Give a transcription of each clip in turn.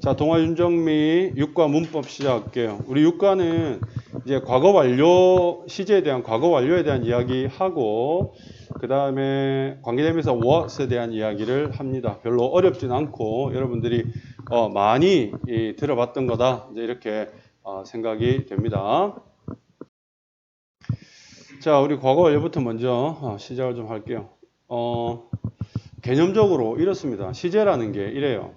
자, 동화 윤정미 육과 문법 시작할게요. 우리 육과는 이제 과거 완료 시제에 대한 과거 완료에 대한 이야기 하고 그 다음에 관계대명사 what에 대한 이야기를 합니다. 별로 어렵진 않고 여러분들이 어, 많이 이, 들어봤던 거다 이제 이렇게 어, 생각이 됩니다. 자, 우리 과거 완료부터 먼저 어, 시작을 좀 할게요. 어, 개념적으로 이렇습니다. 시제라는 게 이래요.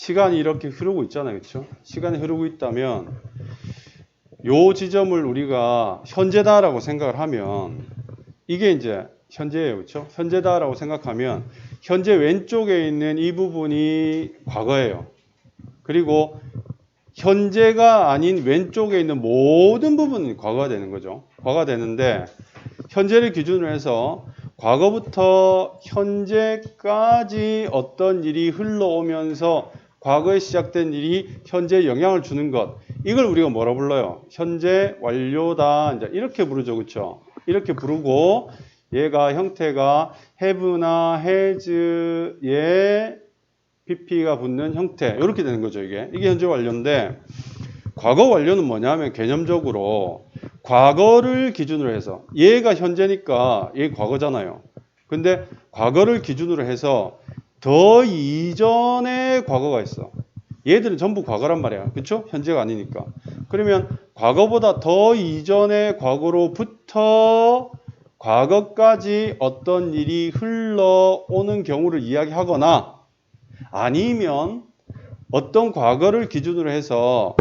시간이 이렇게 흐르고 있잖아요. 그렇죠? 시간이 흐르고 있다면 요 지점을 우리가 현재다라고 생각을 하면 이게 이제 현재예요. 그렇죠? 현재다라고 생각하면 현재 왼쪽에 있는 이 부분이 과거예요. 그리고 현재가 아닌 왼쪽에 있는 모든 부분이 과거가 되는 거죠. 과거가 되는데 현재를 기준으로 해서 과거부터 현재까지 어떤 일이 흘러오면서 과거에 시작된 일이 현재에 영향을 주는 것. 이걸 우리가 뭐라 불러요? 현재 완료다. 이제 이렇게 부르죠. 그렇죠? 이렇게 부르고 얘가 형태가 have나 has에 pp가 붙는 형태. 이렇게 되는 거죠, 이게. 이게 현재 완료인데 과거 완료는 뭐냐면 개념적으로 과거를 기준으로 해서 얘가 현재니까 얘 과거잖아요. 근데 과거를 기준으로 해서 더 이전의 과거가 있어. 얘들은 전부 과거란 말이야. 그쵸? 현재가 아니니까. 그러면 과거보다 더 이전의 과거로부터 과거까지 어떤 일이 흘러오는 경우를 이야기하거나 아니면 어떤 과거를 기준으로 해서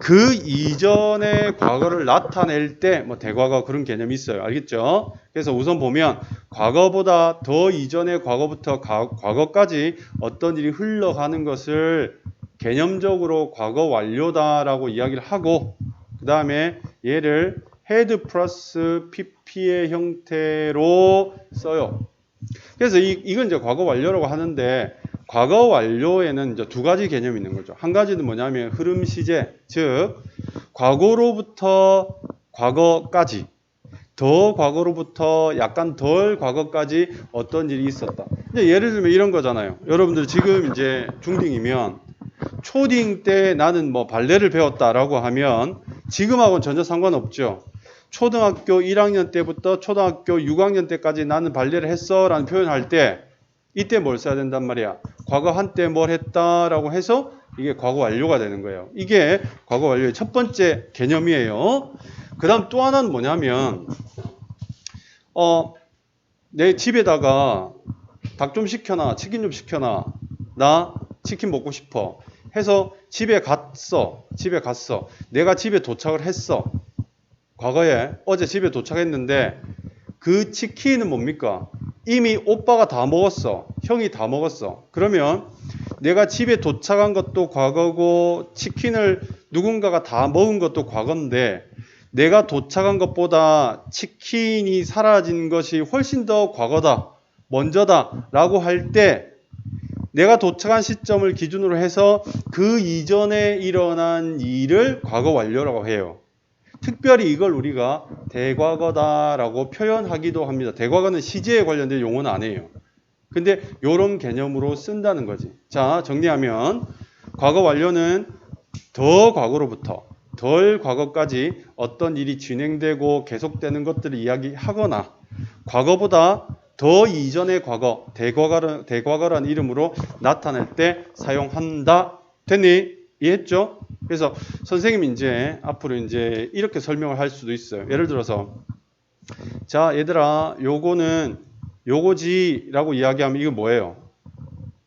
그 이전의 과거를 나타낼 때 뭐 대과거 그런 개념이 있어요. 알겠죠? 그래서 우선 보면 과거보다 더 이전의 과거부터 가- 과거까지 어떤 일이 흘러가는 것을 개념적으로 과거 완료다라고 이야기를 하고 그 다음에 얘를 헤드 플러스 pp의 형태로 써요. 그래서 이, 이건 이제 과거 완료라고 하는데 과거 완료에는 이제 두 가지 개념이 있는 거죠. 한 가지는 뭐냐면 흐름 시제, 즉 과거로부터 과거까지 더 과거로부터 약간 덜 과거까지 어떤 일이 있었다. 이제 예를 들면 이런 거잖아요. 여러분들 지금 이제 중딩이면 초딩 때 나는 뭐 발레를 배웠다라고 하면 지금하고는 전혀 상관없죠. 초등학교 1학년 때부터 초등학교 6학년 때까지 나는 발레를 했어라는 표현할 때 이때 뭘 써야 된단 말이야. 과거 한때 뭘 했다라고 해서 이게 과거 완료가 되는 거예요. 이게 과거 완료의 첫 번째 개념이에요. 그 다음 또 하나는 뭐냐면 어 내 집에다가 닭 좀 시켜놔, 치킨 좀 시켜놔. 나 치킨 먹고 싶어. 해서 집에 갔어. 집에 갔어. 내가 집에 도착을 했어. 과거에 어제 집에 도착했는데 그 치킨은 뭡니까? 이미 오빠가 다 먹었어. 형이 다 먹었어. 그러면 내가 집에 도착한 것도 과거고 치킨을 누군가가 다 먹은 것도 과거인데 내가 도착한 것보다 치킨이 사라진 것이 훨씬 더 과거다. 먼저다. 라고 할 때 내가 도착한 시점을 기준으로 해서 그 이전에 일어난 일을 과거 완료라고 해요. 특별히 이걸 우리가 대과거다라고 표현하기도 합니다. 대과거는 시제에 관련된 용어는 아니에요. 근데 이런 개념으로 쓴다는 거지. 자, 정리하면 과거 완료는 더 과거로부터 덜 과거까지 어떤 일이 진행되고 계속되는 것들을 이야기하거나 과거보다 더 이전의 과거, 대과거라, 대과거라는 이름으로 나타낼 때 사용한다. 됐니? 이해했죠? 그래서 선생님이 이제 앞으로 이제 이렇게 설명을 할 수도 있어요. 예를 들어서 자, 얘들아, 요거는 요거지라고 이야기하면 이거 뭐예요?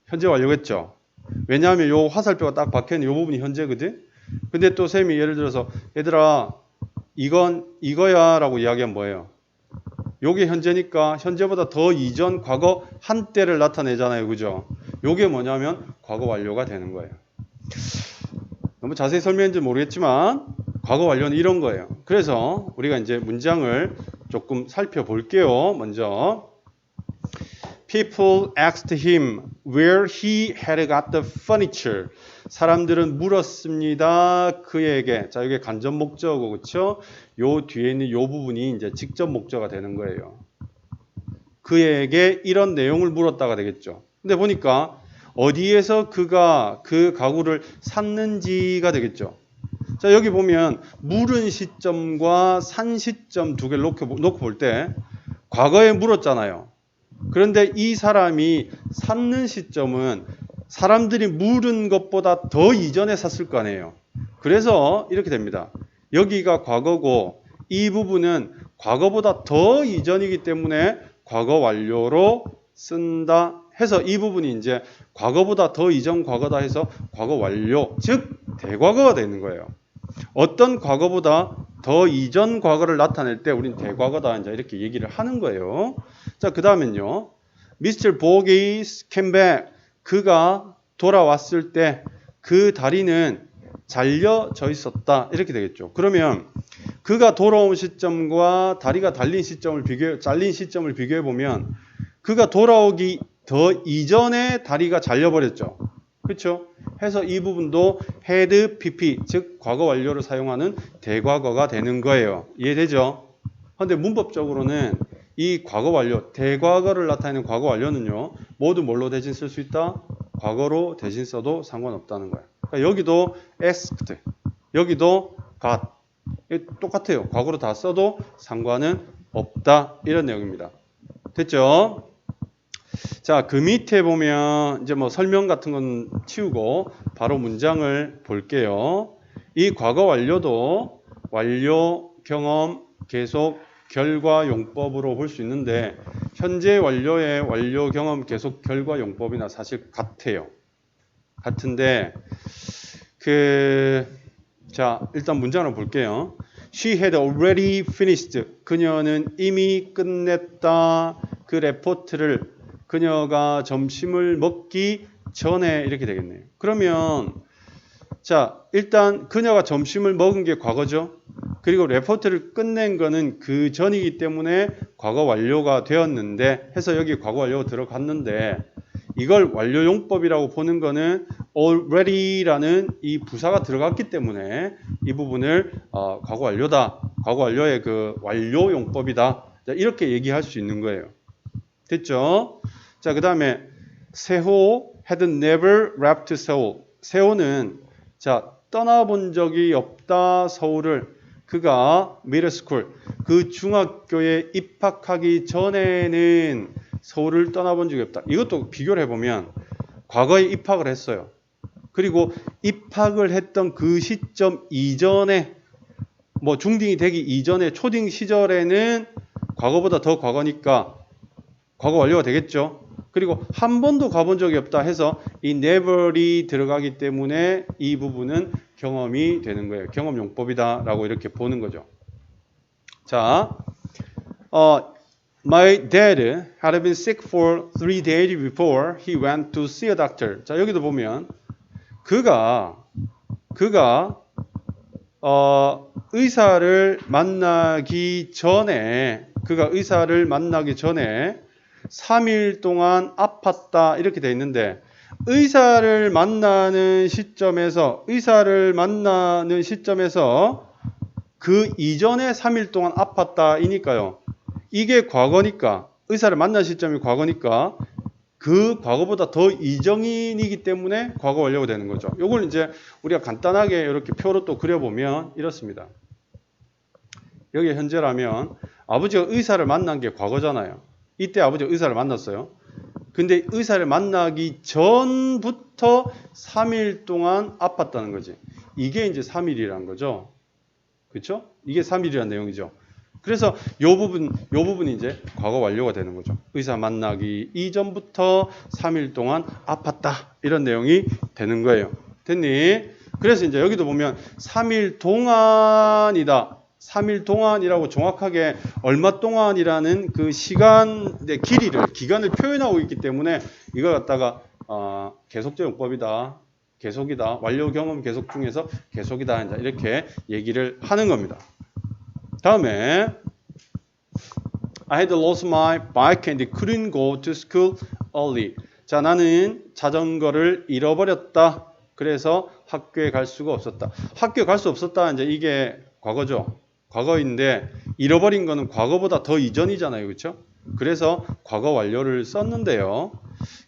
현재 완료겠죠? 왜냐하면 요 화살표가 딱 박혀 있는 요 부분이 현재거든. 근데 또 쌤이 예를 들어서 얘들아, 이건 이거야 라고 이야기하면 뭐예요? 요게 현재니까 현재보다 더 이전 과거 한때를 나타내잖아요. 그죠? 요게 뭐냐면 과거 완료가 되는 거예요. 너무 자세히 설명했는지 모르겠지만 과거 완료는 이런 거예요. 그래서 우리가 이제 문장을 조금 살펴볼게요. 먼저 People asked him where he had got the furniture. 사람들은 물었습니다. 그에게. 자, 이게 간접 목적어 그렇죠? 요 뒤에 있는 요 부분이 이제 직접 목적어가 되는 거예요. 그에게 이런 내용을 물었다가 되겠죠. 근데 보니까 어디에서 그가 그 가구를 샀는지가 되겠죠. 자, 여기 보면 물은 시점과 산 시점 두 개를 놓고, 놓고 볼 때 과거에 물었잖아요. 그런데 이 사람이 샀는 시점은 사람들이 물은 것보다 더 이전에 샀을 거 아니에요. 그래서 이렇게 됩니다. 여기가 과거고 이 부분은 과거보다 더 이전이기 때문에 과거 완료로 쓴다 해서 이 부분이 이제 과거보다 더 이전 과거다 해서 과거 완료 즉 대과거가 되는 거예요. 어떤 과거보다 더 이전 과거를 나타낼 때 우린 대과거다 이제 이렇게 얘기를 하는 거예요. 자. Mr. Bogies came back. 그가 돌아왔을 때 그 다리는 잘려져 있었다. 이렇게 되겠죠. 그러면 그가 돌아온 시점과 다리가 달린 시점을 비교 잘린 시점을 비교해 보면 그가 돌아오기 더 이전에 다리가 잘려 버렸죠. 그렇죠? 해서 이 부분도 had pp 즉 과거 완료를 사용하는 대과거가 되는 거예요. 이해되죠? 근데 문법적으로는 이 과거 완료, 대과거를 나타내는 과거 완료는요. 모두 뭘로 대신 쓸 수 있다? 과거로 대신 써도 상관없다는 거예요. 그러니까 여기도 asked, 여기도 got. 똑같아요. 과거로 다 써도 상관은 없다. 이런 내용입니다. 됐죠? 자, 그 밑에 보면 이제 뭐 설명 같은 건 치우고 바로 문장을 볼게요. 이 과거 완료도 완료, 경험, 계속, 결과, 용법으로 볼 수 있는데 현재 완료의 완료, 경험, 계속, 결과, 용법이나 사실 같아요. 같은데 그 자, 일단 문장을 볼게요. She had already finished. 그녀는 이미 끝냈다. 그 레포트를 그녀가 점심을 먹기 전에 이렇게 되겠네요. 그러면 자, 일단 그녀가 점심을 먹은 게 과거죠. 그리고 레포트를 끝낸 거는 그 전이기 때문에 과거 완료가 되었는데 해서 여기 과거 완료가 들어갔는데 이걸 완료용법이라고 보는 거는 already라는 이 부사가 들어갔기 때문에 이 부분을 어, 과거 완료다. 과거 완료의 그 완료용법이다. 자, 이렇게 얘기할 수 있는 거예요. 됐죠? 자, 그 다음에 세호 had never left Seoul. 세호는 자 떠나본 적이 없다 서울을 그가 school 그 중학교에 입학하기 전에는 서울을 떠나본 적이 없다. 이것도 비교를 해보면 과거에 입학을 했어요. 그리고 입학을 했던 그 시점 이전에 뭐 중딩이 되기 이전에 초딩 시절에는 과거보다 더 과거니까 과거 완료가 되겠죠. 그리고 한 번도 가본 적이 없다 해서 이 never이 들어가기 때문에 이 부분은 경험이 되는 거예요. 경험 용법이다라고 이렇게 보는 거죠. 자, 어, my dad had been sick for three days before he went to see a doctor. 자, 여기도 보면 그가 그가 어, 의사를 만나기 전에 그가 의사를 만나기 전에 3일 동안 아팠다 이렇게 돼 있는데 의사를 만나는 시점에서 의사를 만나는 시점에서 그 이전에 3일 동안 아팠다이니까요. 이게 과거니까 의사를 만난 시점이 과거니까 그 과거보다 더 이전이기 때문에 과거 완료가 되는 거죠. 요걸 이제 우리가 간단하게 이렇게 표로 또 그려보면 이렇습니다. 여기 현재라면 아버지가 의사를 만난 게 과거잖아요. 이때 아버지가 의사를 만났어요. 근데 의사를 만나기 전부터 3일 동안 아팠다는 거지. 이게 이제 3일이라는 거죠. 그렇죠? 이게 3일이라는 내용이죠. 그래서 요 부분 요 부분이 이제 과거 완료가 되는 거죠. 의사 만나기 이전부터 3일 동안 아팠다. 이런 내용이 되는 거예요. 됐니? 그래서 이제 여기도 보면 3일 동안이다. 3일 동안이라고 정확하게 얼마 동안이라는 그 시간, 의 길이를, 기간을 표현하고 있기 때문에 이걸 갖다가 어, 계속적 용법이다. 계속이다. 완료 경험 계속 중에서 계속이다. 이렇게 얘기를 하는 겁니다. 다음에 I had lost my bike and couldn't go to school early. 자, 나는 자전거를 잃어버렸다. 그래서 학교에 갈 수가 없었다. 학교에 갈 수 없었다. 이제 이게 과거죠. 과거인데 잃어버린 거는 과거보다 더 이전이잖아요. 그렇죠? 그래서 과거 완료를 썼는데요.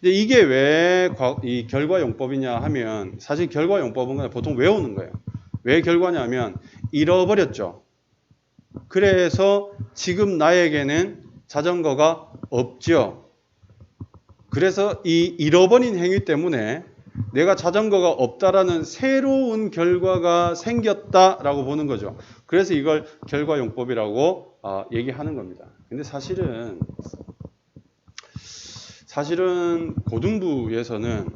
이게 왜 이 결과 용법이냐 하면 사실 결과 용법은 그냥 보통 외우는 거예요. 왜 결과냐면 잃어버렸죠. 그래서 지금 나에게는 자전거가 없죠. 그래서 이 잃어버린 행위 때문에 내가 자전거가 없다라는 새로운 결과가 생겼다라고 보는 거죠. 그래서 이걸 결과용법이라고 어, 얘기하는 겁니다. 근데 사실은 사실은 고등부에서는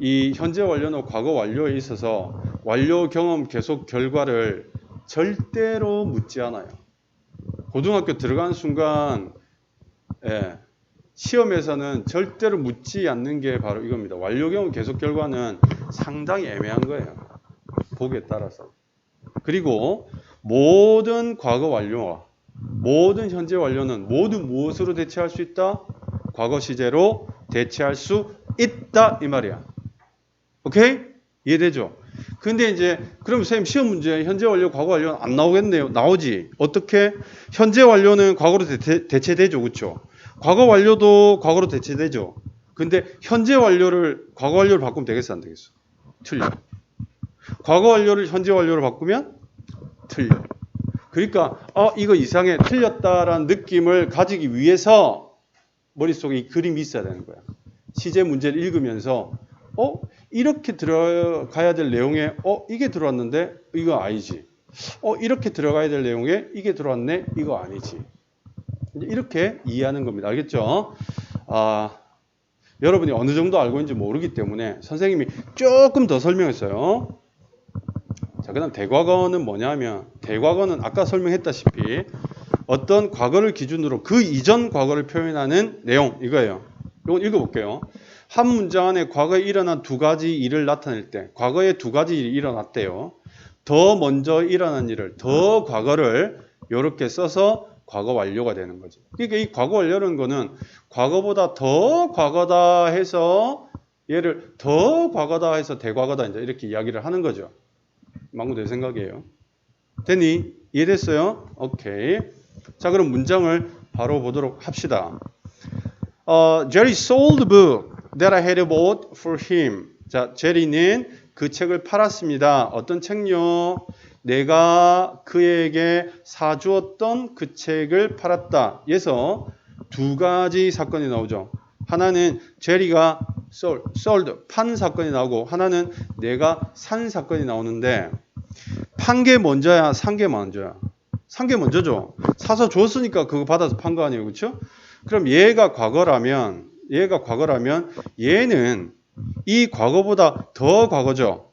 이 현재 완료나 과거 완료에 있어서 완료 경험 계속 결과를 절대로 묻지 않아요. 고등학교 들어가는 순간 예, 시험에서는 절대로 묻지 않는 게 바로 이겁니다. 완료 경험 계속 결과는 상당히 애매한 거예요. 보기에 따라서. 그리고 모든 과거 완료와 모든 현재 완료는 모두 무엇으로 대체할 수 있다? 과거 시제로 대체할 수 있다 이 말이야. 오케이? 이해되죠? 근데 이제 그럼 선생님 시험 문제 현재 완료, 과거 완료는 안 나오겠네요. 나오지. 어떻게? 현재 완료는 과거로 대체, 대체되죠. 그렇죠? 과거 완료도 과거로 대체되죠. 근데 현재 완료를 과거 완료로 바꾸면 되겠어 안 되겠어? 틀려. 과거 완료를 현재 완료로 바꾸면 틀려. 그러니까 어 이거 이상해 틀렸다라는 느낌을 가지기 위해서 머릿속에 이 그림이 있어야 되는 거야. 시제 문제를 읽으면서 어 이렇게 들어가야 될 내용에 어 이게 들어왔는데 이거 아니지. 어 이렇게 들어가야 될 내용에 이게 들어왔네 이거 아니지. 이렇게 이해하는 겁니다. 알겠죠? 아 여러분이 어느 정도 알고 있는지 모르기 때문에 선생님이 조금 더 설명했어요. 자, 그 다음 대과거는 뭐냐면 대과거는 아까 설명했다시피 어떤 과거를 기준으로 그 이전 과거를 표현하는 내용 이거예요. 이건 읽어볼게요. 한 문장 안에 과거에 일어난 두 가지 일을 나타낼 때 과거에 두 가지 일이 일어났대요. 더 먼저 일어난 일을 더 과거를 이렇게 써서 과거 완료가 되는 거죠. 그러니까 이 과거 완료라는 거는 과거보다 더 과거다 해서 얘를 더 과거다 해서 대과거다 이제 이렇게 이야기를 하는 거죠. 망고 내 생각이에요. 됐니? 이해됐어요? 오케이. 자, 그럼 문장을 바로 보도록 합시다. 어, Jerry sold the book that I had bought for him. 자, 제리는 그 책을 팔았습니다. 어떤 책요? 내가 그에게 사주었던 그 책을 팔았다. 에서 두 가지 사건이 나오죠. 하나는 제리가 sold, sold, 판 사건이 나오고 하나는 내가 산 사건이 나오는데 판 게 먼저야, 산 게 먼저야. 산 게 먼저죠. 사서 줬으니까 그거 받아서 판 거 아니에요. 그렇죠? 그럼 얘가 과거라면 얘가 과거라면 얘는 이 과거보다 더 과거죠.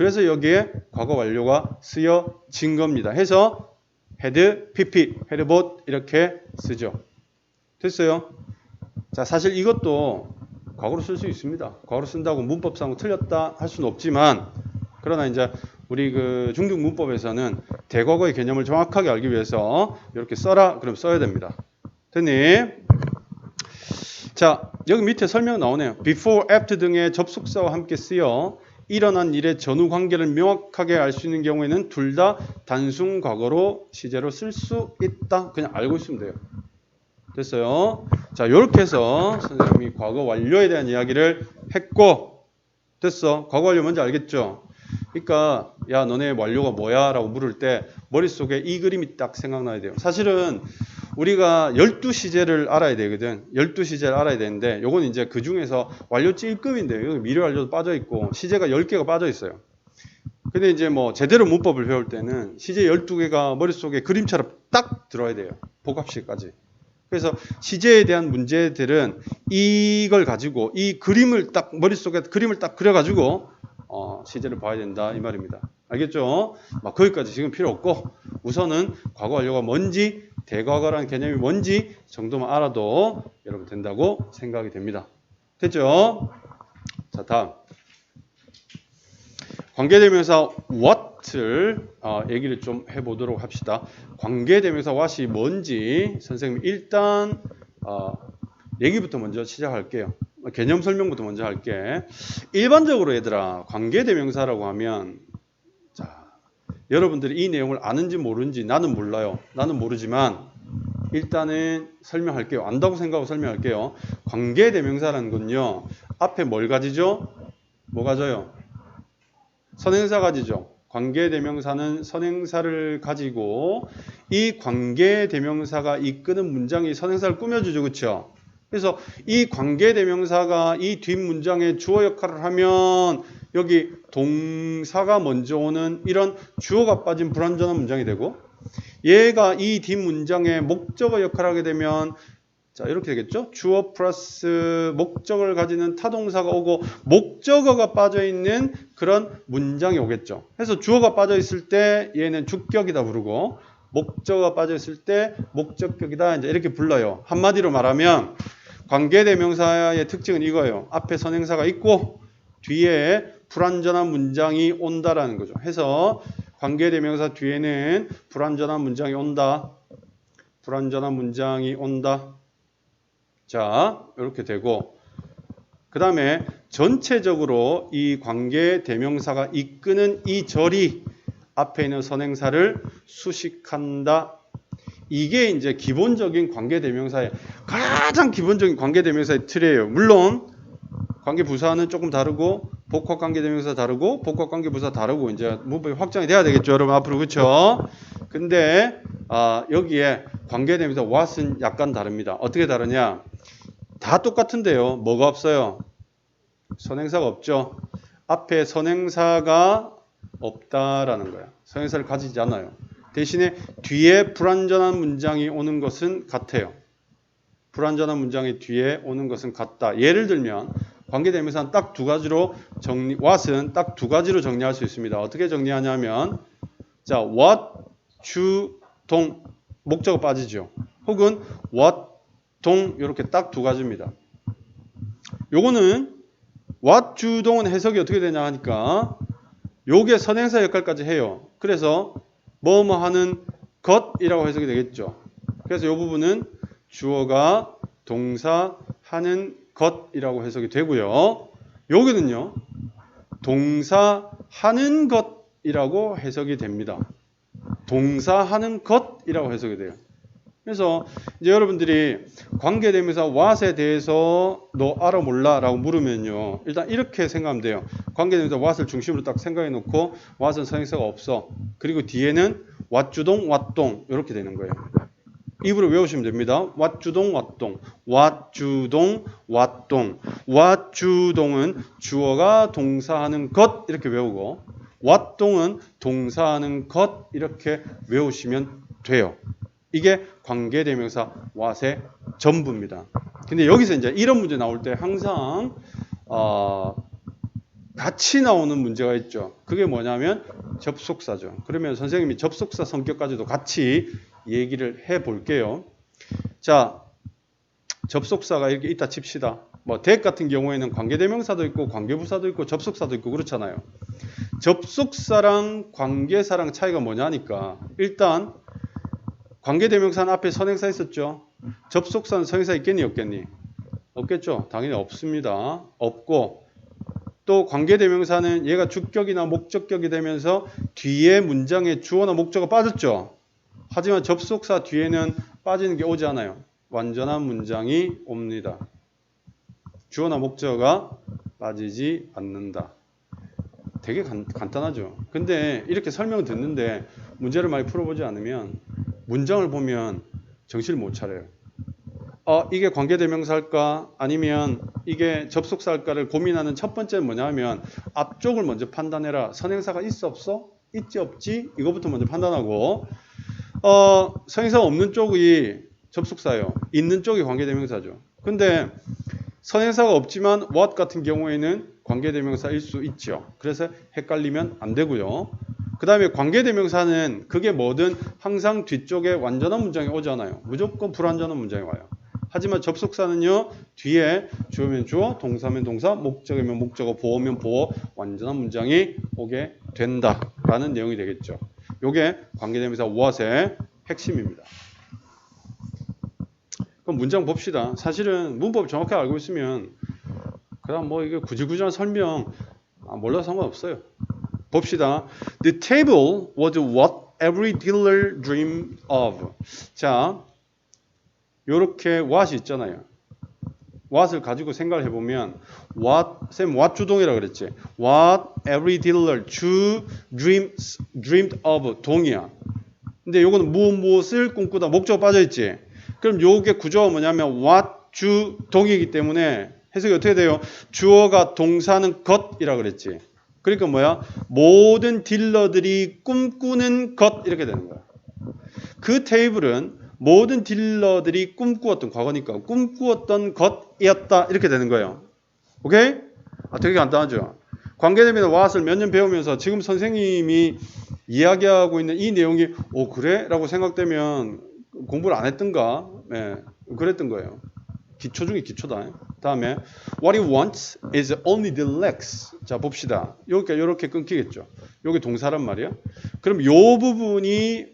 그래서 여기에 과거 완료가 쓰여진 겁니다. 해서 had, pp, bought 이렇게 쓰죠. 됐어요? 자, 사실 이것도 과거로 쓸 수 있습니다. 과거로 쓴다고 문법상 틀렸다 할 수는 없지만 그러나 이제 우리 그 중등 문법에서는 대과거의 개념을 정확하게 알기 위해서 이렇게 써라 그럼 써야 됩니다. 됐니? 자, 여기 밑에 설명 나오네요. before, after 등의 접속사와 함께 쓰여 일어난 일의 전후 관계를 명확하게 알 수 있는 경우에는 둘 다 단순 과거로 시제로 쓸 수 있다. 그냥 알고 있으면 돼요. 됐어요? 자, 이렇게 해서 선생님이 과거 완료에 대한 이야기를 했고 됐어. 과거 완료 뭔지 알겠죠? 그러니까 야 너네 완료가 뭐야? 라고 물을 때 머릿속에 이 그림이 딱 생각나야 돼요. 사실은 우리가 12시제를 알아야 되거든. 12시제를 알아야 되는데 요건 이제 그 중에서 완료지 1급인데 여기 미래 완료도 빠져 있고 시제가 10개가 빠져 있어요. 근데 이제 뭐 제대로 문법을 배울 때는 시제 12개가 머릿속에 그림처럼 딱 들어야 돼요. 복합식까지. 그래서 시제에 대한 문제들은 이걸 가지고 이 그림을 딱 머릿속에 그림을 딱 그려가지고 어, 시제를 봐야 된다 이 말입니다. 알겠죠? 막 거기까지 지금 필요 없고 우선은 과거 완료가 뭔지 대과거라는 개념이 뭔지 정도만 알아도 여러분 된다고 생각이 됩니다. 됐죠? 자 다음 관계대명사 what을 어, 얘기를 좀 해보도록 합시다. 관계대명사 what이 뭔지 선생님 일단 어, 얘기부터 먼저 시작할게요. 개념 설명부터 먼저 할게. 일반적으로 얘들아 관계대명사라고 하면 자 여러분들이 이 내용을 아는지 모르는지 나는 몰라요. 나는 모르지만 일단은 설명할게요. 안다고 생각하고 설명할게요. 관계대명사라는 건요. 앞에 뭘 가지죠? 뭐 가져요? 선행사 가지죠. 관계대명사는 선행사를 가지고 이 관계대명사가 이끄는 문장이 선행사를 꾸며주죠. 그렇죠? 그래서 이 관계대명사가 이 뒷문장의 주어 역할을 하면 여기 동사가 먼저 오는 이런 주어가 빠진 불완전한 문장이 되고 얘가 이 뒷문장의 목적어 역할을 하게 되면 자 이렇게 되겠죠. 주어 플러스 목적을 가지는 타동사가 오고 목적어가 빠져 있는 그런 문장이 오겠죠. 그래서 주어가 빠져 있을 때 얘는 주격이다 부르고 목적어가 빠져 있을 때 목적격이다 이제 이렇게 불러요. 한마디로 말하면 관계대명사의 특징은 이거예요. 앞에 선행사가 있고 뒤에 불완전한 문장이 온다라는 거죠. 해서 관계대명사 뒤에는 불완전한 문장이 온다. 불완전한 문장이 온다. 자, 이렇게 되고 그 다음에 전체적으로 이 관계 대명사가 이끄는 이 절이 앞에 있는 선행사를 수식한다. 이게 이제 기본적인 관계 대명사의 가장 기본적인 관계 대명사의 틀이에요. 물론 관계 부사는 조금 다르고 복합 관계 대명사 다르고 복합 관계 부사 다르고 이제 문법이 확장이 돼야 되겠죠, 여러분 앞으로 그렇죠? 근데 아, 여기에 관계 대명사 what은 약간 다릅니다. 어떻게 다르냐? 다 똑같은데요. 뭐가 없어요? 선행사가 없죠. 앞에 선행사가 없다라는 거야. 선행사를 가지지 않아요. 대신에 뒤에 불완전한 문장이 오는 것은 같아요. 불완전한 문장이 뒤에 오는 것은 같다. 예를 들면 관계대명사는 딱 두 가지로 정리 what은 딱 두 가지로 정리할 수 있습니다. 어떻게 정리하냐면 자 what 주 동 목적어 빠지죠. 혹은 what 동 이렇게 딱 두 가지입니다. 요거는 what 주동은 해석이 어떻게 되냐 하니까 요게 선행사 역할까지 해요. 그래서 뭐뭐 하는 것이라고 해석이 되겠죠. 그래서 요 부분은 주어가 동사 하는 것이라고 해석이 되고요. 여기는요. 동사 하는 것이라고 해석이 됩니다. 동사 하는 것이라고 해석이 돼요. 그래서 이제 여러분들이 관계대명사 what에 대해서 너 알아 몰라라고 물으면요. 일단 이렇게 생각하면 돼요. 관계대명사 what을 중심으로 딱 생각해 놓고 what은 선행사가 없어. 그리고 뒤에는 what 주동 what 동 이렇게 되는 거예요. 입으로 외우시면 됩니다. what 주동 what 동 what 주동 what 동 what 주동은 주어가 동사하는 것 이렇게 외우고 what 동은 동사하는 것 이렇게 외우시면 돼요. 이게 관계대명사 what의 전부입니다. 근데 여기서 이제 이런 문제 나올 때 항상 어, 같이 나오는 문제가 있죠. 그게 뭐냐면 접속사죠. 그러면 선생님이 접속사 성격까지도 같이 얘기를 해 볼게요. 자, 접속사가 이렇게 있다 칩시다. 뭐 대학 같은 경우에는 관계대명사도 있고 관계부사도 있고 접속사도 있고 그렇잖아요. 접속사랑 관계사랑 차이가 뭐냐니까 일단 관계대명사는 앞에 선행사 있었죠. 접속사는 선행사 있겠니 없겠니? 없겠죠. 당연히 없습니다. 없고 또 관계대명사는 얘가 주격이나 목적격이 되면서 뒤에 문장에 주어나 목적어가 빠졌죠. 하지만 접속사 뒤에는 빠지는 게 오지 않아요. 완전한 문장이 옵니다. 주어나 목적어가 빠지지 않는다. 되게 간, 간단하죠. 근데 이렇게 설명을 듣는데 문제를 많이 풀어보지 않으면 문장을 보면 정신을 못 차려요. 어, 이게 관계대명사일까? 아니면 이게 접속사일까를 고민하는 첫 번째는 뭐냐면 앞쪽을 먼저 판단해라. 선행사가 있어 없어? 있지 없지? 이거부터 먼저 판단하고 어, 선행사가 없는 쪽이 접속사예요. 있는 쪽이 관계대명사죠. 근데 선행사가 없지만 what 같은 경우에는 관계대명사일 수 있죠. 그래서 헷갈리면 안 되고요. 그 다음에 관계대명사는 그게 뭐든 항상 뒤쪽에 완전한 문장이 오잖아요. 무조건 불완전한 문장이 와요. 하지만 접속사는요 뒤에 주어면 주어, 동사면 동사, 목적이면 목적어, 보어면 보어 완전한 문장이 오게 된다라는 내용이 되겠죠. 요게 관계대명사 what의 핵심입니다. 그럼 문장 봅시다. 사실은 문법 정확하게 알고 있으면 그다음 뭐 이게 구질구질한 설명 아, 몰라도 상관없어요. 봅시다. The table was what every dealer dreamed of. 자, 요렇게 what이 있잖아요. What을 가지고 생각을 해보면 what 쌤 what 주동이라 그랬지. what every dealer 주 dreams dreamed of 동이야. 근데 요거는 무엇 무엇을 꿈꾸다 목적 빠져 있지. 그럼 요게 구조가 뭐냐면 what 주 동이기 때문에 해석이 어떻게 돼요? 주어가 동사는 것이라 그랬지. 그러니까 뭐야? 모든 딜러들이 꿈꾸는 것 이렇게 되는 거야. 그 테이블은 모든 딜러들이 꿈꾸었던 과거니까 꿈꾸었던 것이었다 이렇게 되는 거예요. 오케이? 아 되게 간단하죠. 관계대명사 what을 몇년 배우면서 지금 선생님이 이야기하고 있는 이 내용이 오 그래?라고 생각되면 공부를 안 했던가? 네, 그랬던 거예요. 기초 중에 기초다. 다음에 what he wants is only the legs. 자 봅시다. 여기가 이렇게 끊기겠죠. 여기 동사란 말이야. 그럼 요 부분이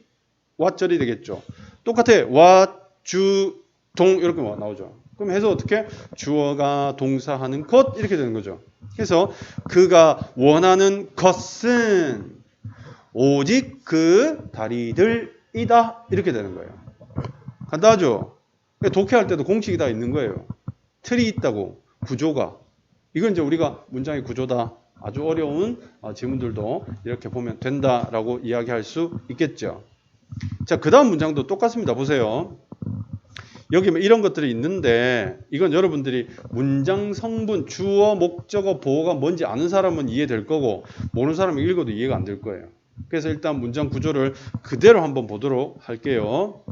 what절이 되겠죠. 똑같아. what 주동 이렇게 뭐 나오죠. 그럼 해서 어떻게 주어가 동사하는 것 이렇게 되는 거죠. 그래서 그가 원하는 것은 오직 그 다리들이다 이렇게 되는 거예요. 간단하죠. 독해할 때도 공식이 다 있는 거예요. 틀이 있다고 구조가 이건 이제 우리가 문장의 구조다. 아주 어려운 어, 지문들도 이렇게 보면 된다라고 이야기할 수 있겠죠. 자, 그 다음 문장도 똑같습니다. 보세요. 여기 뭐 이런 것들이 있는데 이건 여러분들이 문장 성분, 주어, 목적어, 보어가 뭔지 아는 사람은 이해될 거고 모르는 사람은 읽어도 이해가 안 될 거예요. 그래서 일단 문장 구조를 그대로 한번 보도록 할게요.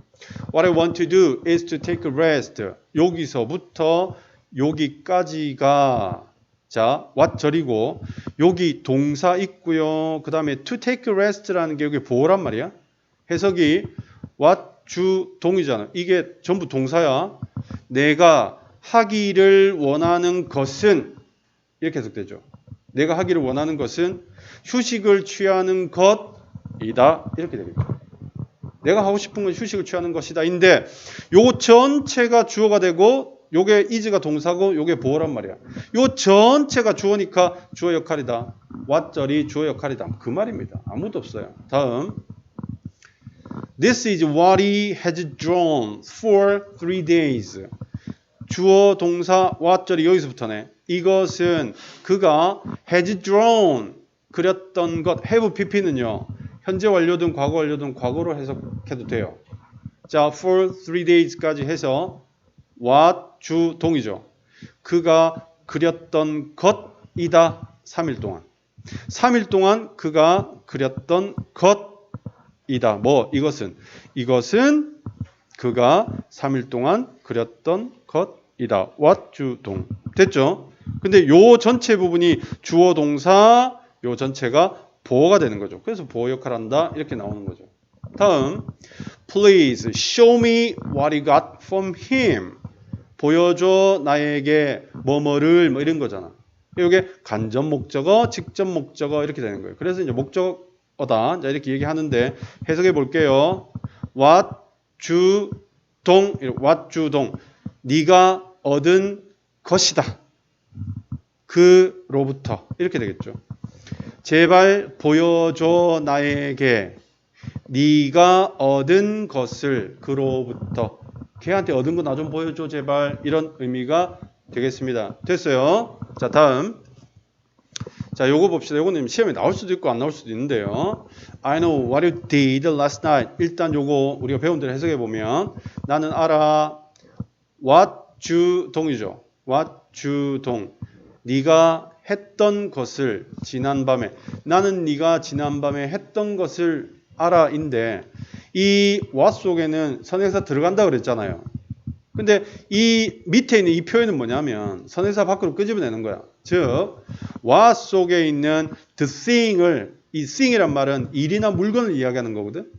What I want to do is to take a rest. 여기서부터 여기까지가 자, what 절이고 여기 동사 있고요. 그 다음에 to take a rest라는 게 여기 보호란 말이야. 해석이 what 주 동이잖아. 이게 전부 동사야. 내가 하기를 원하는 것은 이렇게 해석되죠. 내가 하기를 원하는 것은 휴식을 취하는 것이다. 이렇게 되겠죠. 내가 하고 싶은 건 휴식을 취하는 것이다인데 요 전체가 주어가 되고 요게 is가 동사고 요게 보어란 말이야. 요 전체가 주어니까 주어 역할이다. what절이 주어 역할이다. 그 말입니다. 아무도 없어요. 다음 This is what he has drawn for three days. 주어 동사 what절이 여기서부터네. 이것은 그가 has drawn 그렸던 것 have pp는요. 현재 완료든 과거 완료든 과거로 해석해도 돼요. 자, for three days까지 해서 what 주 동이죠. 그가 그렸던 것이다. 3일 동안. 3일 동안 그가 그렸던 것 이다. 뭐 이것은 이것은 그가 3일 동안 그렸던 것이다. what 주동. 됐죠? 근데 요 전체 부분이 주어 동사 요 전체가 보어가 되는 거죠. 그래서 보어 역할을 한다. 이렇게 나오는 거죠. 다음 Please show me what you got from him. 보여줘 나에게 뭐뭐를 뭐 이런 거잖아. 이게 간접 목적어, 직접 목적어 이렇게 되는 거예요. 그래서 이제 목적 어다. 자, 이렇게 얘기하는데 해석해 볼게요. what 주동 what 주동 네가 얻은 것이다. 그로부터 이렇게 되겠죠. 제발 보여줘 나에게 네가 얻은 것을 그로부터 걔한테 얻은 거 나 좀 보여줘 제발 이런 의미가 되겠습니다. 됐어요. 자 다음 자 요거 봅시다. 요거는 시험에 나올 수도 있고 안 나올 수도 있는데요. I know what you did last night. 일단 요거 우리가 배운 대로 해석해 보면 나는 알아 what 주동이죠. what 주동 네가 했던 것을 지난밤에 나는 네가 지난밤에 했던 것을 알아인데 이 what 속에는 선행사 들어간다 그랬잖아요. 근데 이 밑에 있는 이 표현은 뭐냐면 선행사 밖으로 끄집어내는 거야. 즉 what 속에 있는 the thing을 이 thing이란 말은 일이나 물건을 이야기하는 거거든.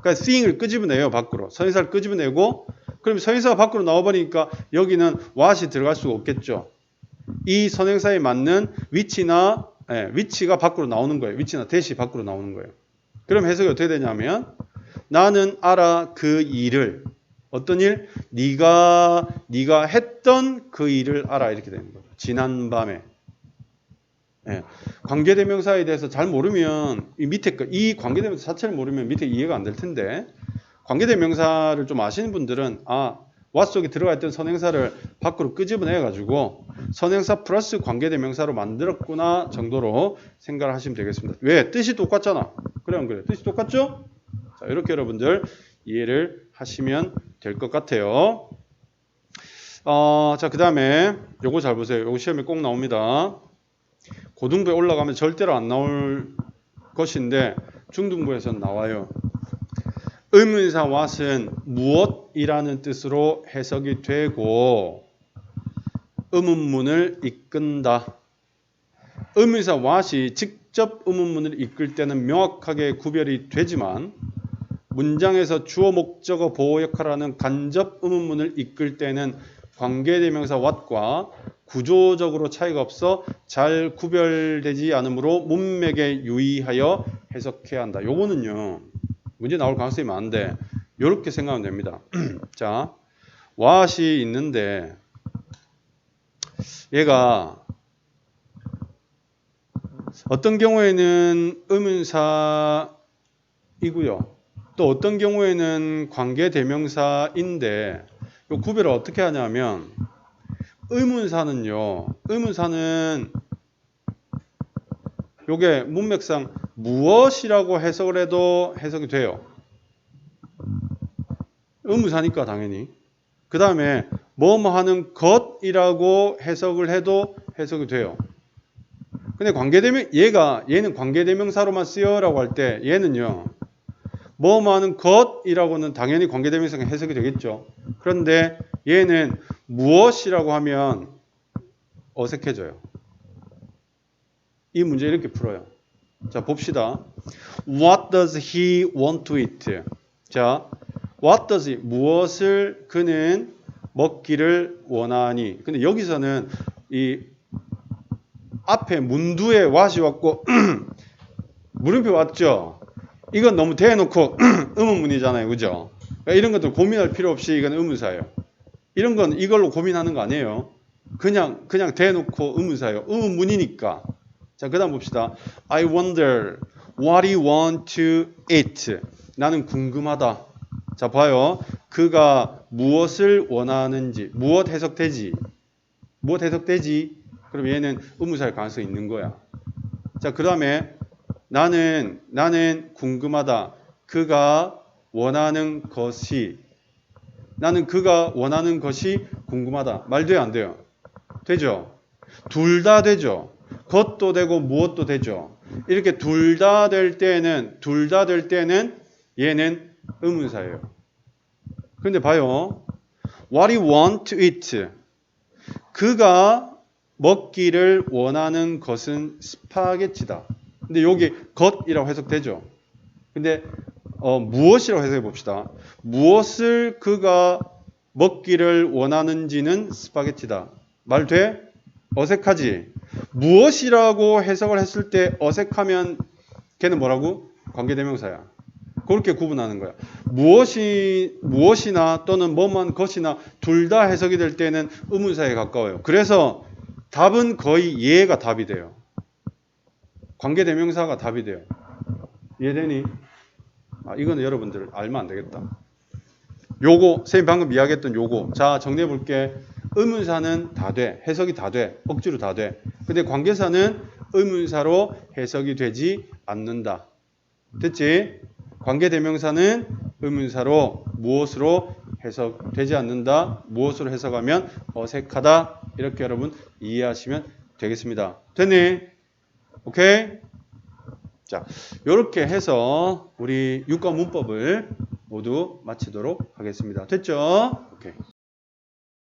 그러니까 thing을 끄집어내요 밖으로. 선행사를 끄집어내고 그럼 선행사가 밖으로 나와버리니까 여기는 what이 들어갈 수가 없겠죠. 이 선행사에 맞는 위치나 예, 위치가 밖으로 나오는 거예요. 위치나 대시 밖으로 나오는 거예요. 그럼 해석이 어떻게 되냐면 나는 알아 그 일을 어떤 일? 네가 네가 했던 그 일을 알아 이렇게 되는 거죠. 지난 밤에 예, 관계대명사에 대해서 잘 모르면 이 밑에 거, 이 관계대명사 자체를 모르면 밑에 이해가 안 될 텐데 관계대명사를 좀 아시는 분들은 아 what 속에 들어가 있던 선행사를 밖으로 끄집어내 가지고 선행사 플러스 관계대명사로 만들었구나 정도로 생각을 하시면 되겠습니다. 왜? 뜻이 똑같잖아. 그래 안 그래? 뜻이 똑같죠? 자, 이렇게 여러분들 이해를 하시면 될 것 같아요. 어, 자, 그 다음에 요거 잘 보세요. 요거 시험에 꼭 나옵니다. 고등부에 올라가면 절대로 안 나올 것인데 중등부에서는 나와요. 의문사 what은 무엇이라는 뜻으로 해석이 되고 의문문을 이끈다. 의문사 what이 직접 의문문을 이끌 때는 명확하게 구별이 되지만 문장에서 주어 목적어 보호 역할하는 간접 의문문을 이끌 때는 관계대명사 what과 구조적으로 차이가 없어 잘 구별되지 않으므로 문맥에 유의하여 해석해야 한다. 요거는요. 문제 나올 가능성이 많은데 이렇게 생각하면 됩니다. 자, what이 있는데 얘가 어떤 경우에는 의문사이고요. 또 어떤 경우에는 관계 대명사인데 이 구별을 어떻게 하냐면 의문사는요. 의문사는 요게 문맥상 무엇이라고 해석을 해도 해석이 돼요. 의문사니까 당연히. 그 다음에 뭐뭐 하는 것이라고 해석을 해도 해석이 돼요. 근데 관계대명 얘가 얘는 관계대명사로만 쓰여라고 할 때 얘는요. 뭐뭐 하는 것이라고는 당연히 관계대명사가 해석이 되겠죠. 그런데 얘는 무엇이라고 하면 어색해져요. 이 문제 이렇게 풀어요. 자, 봅시다. What does he want to eat? 자, what does he, 무엇을 그는 먹기를 원하니? 근데 여기서는 이 앞에 문두에 what이 왔고 물음표 왔죠? 이건 너무 대놓고 의문문이잖아요. 그죠? 그러니까 이런 것들 고민할 필요 없이 이건 의문사예요. 이런 건 이걸로 고민하는 거 아니에요. 그냥 그냥 대놓고 의문사예요. 의문문이니까. 자, 그다음 봅시다. I wonder what he want to eat. 나는 궁금하다. 자, 봐요. 그가 무엇을 원하는지, 무엇 해석되지? 무엇 해석되지? 그럼 얘는 의문사일 가능성이 있는 거야. 자, 그다음에 나는 나는 궁금하다. 그가 원하는 것이 나는 그가 원하는 것이 궁금하다. 말 돼요, 안 돼요? 되죠? 둘 다 되죠. 것도 되고 무엇도 되죠. 이렇게 둘 다 될 때는 둘 다 될 때는 얘는 의문사예요. 근데 봐요. What he want to eat. 그가 먹기를 원하는 것은 스파게티다. 근데 여기 것이라고 해석되죠. 근데 어, 무엇이라고 해석해 봅시다. 무엇을 그가 먹기를 원하는지는 스파게티다. 말 돼? 어색하지? 무엇이라고 해석을 했을 때 어색하면 걔는 뭐라고? 관계대명사야. 그렇게 구분하는 거야. 무엇이 무엇이나 또는 뭐만 것이나 둘 다 해석이 될 때는 의문사에 가까워요. 그래서 답은 거의 예가 답이 돼요. 관계대명사가 답이 돼요. 이해되니? 아, 이거는 여러분들 알면 안 되겠다. 요거, 선생님 방금 이야기했던 요거. 자, 정리해 볼게. 의문사는 다 돼. 해석이 다 돼. 억지로 다 돼. 근데 관계사는 의문사로 해석이 되지 않는다. 됐지? 관계대명사는 의문사로 무엇으로 해석되지 않는다. 무엇으로 해석하면 어색하다. 이렇게 여러분 이해하시면 되겠습니다. 됐니? 오케이? 자, 이렇게 해서 우리 육과 문법을 모두 마치도록 하겠습니다. 됐죠? 오케이.